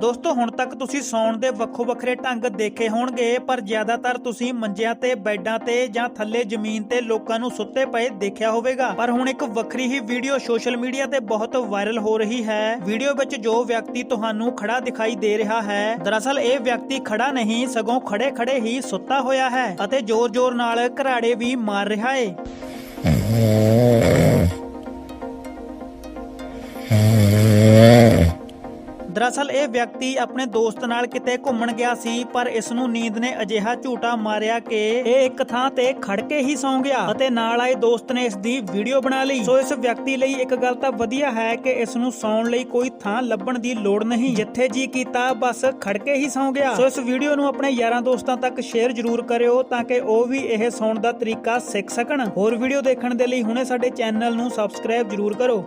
ਦੋਸਤੋ, ਹੁਣ ਤੱਕ ਤੁਸੀਂ ਸੌਣ ਦੇ ਵੱਖੋ ਵੱਖਰੇ ਢੰਗ ਦੇਖੇ ਹੋਣਗੇ, ਪਰ ਜ਼ਿਆਦਾਤਰ ਤੁਸੀਂ ਮੰਜਿਆਂ ਤੇ, ਬੈੱਡਾਂ ਤੇ ਜਾਂ ਥੱਲੇ ਜ਼ਮੀਨ ਤੇ ਲੋਕਾਂ ਨੂੰ ਸੁੱਤੇ ਪਏ ਦੇਖਿਆ ਹੋਵੇਗਾ। ਪਰ ਹੁਣ ਇੱਕ ਵੱਖਰੀ ਹੀ ਵੀਡੀਓ ਸੋਸ਼ਲ ਮੀਡੀਆ ਤੇ ਬਹੁਤ ਵਾਇਰਲ ਹੋ ਰਹੀ ਹੈ। ਵੀਡੀਓ ਵਿੱਚ ਜੋ ਵਿਅਕਤੀ ਤੁਹਾਨੂੰ ਖੜਾ ਦਿਖਾਈ ਦੇ ਰਿਹਾ ਹੈ, ਦਰਅਸਲ ਇਹ ਵਿਅਕਤੀ ਖੜਾ ਨਹੀਂ, ਸਗੋਂ ਖੜੇ ਖੜੇ ਹੀ ਸੁੱਤਾ ਹੋਇਆ ਹੈ ਅਤੇ ਜ਼ੋਰ-ਜ਼ੋਰ ਨਾਲ ਘਰਾੜੇ ਵੀ ਮਾਰ ਰਿਹਾ ਹੈ ਦਰਅਸਲ ਇਹ ਵਿਅਕਤੀ ਆਪਣੇ ਦੋਸਤ ਨਾਲ ਕਿਤੇ ਘੁੰਮਣ ਗਿਆ ਸੀ, ਪਰ ਇਸ ਨੂੰ ਨੀਂਦ ਨੇ ਅਜਿਹਾ ਝੂਟਾ ਮਾਰਿਆ ਕਿ ਇਹ ਇੱਕ ਥਾਂ ਤੇ ਖੜ ਕੇ ਹੀ ਸੌਂ ਗਿਆ ਅਤੇ ਨਾਲ ਆਏ ਦੋਸਤ ਨੇ ਇਸ ਦੀ ਵੀਡੀਓ ਬਣਾ ਲਈ। ਸੋ ਇਸ ਵਿਅਕਤੀ ਲਈ ਇੱਕ ਗੱਲ ਤਾਂ ਵਧੀਆ ਹੈ ਕਿ ਇਸ ਨੂੰ ਸੌਣ ਲਈ ਕੋਈ ਥਾਂ ਲੱਭਣ ਦੀ ਲੋੜ ਨਹੀਂ। ਜਿੱਥੇ ਜੀ ਕੀਤਾ, ਬਸ ਖੜ ਕੇ ਹੀ ਸੌਂ ਗਿਆ। ਸੋ ਇਸ ਵੀਡੀਓ ਨੂੰ ਆਪਣੇ ਯਾਰਾਂ ਦੋਸਤਾਂ ਤੱਕ ਸ਼ੇਅਰ ਜ਼ਰੂਰ ਕਰਿਓ ਤਾਂ ਕਿ ਉਹ ਵੀ ਇਹ ਸੌਣ ਦਾ ਤਰੀਕਾ ਸਿੱਖ ਸਕਣ। ਹੋਰ ਵੀਡੀਓ ਦੇਖਣ ਦੇ ਲਈ ਹੁਣੇ ਸਾਡੇ ਚੈਨਲ ਨੂੰ ਸਬਸਕ੍ਰਾਈਬ ਜ਼ਰੂਰ ਕਰੋ।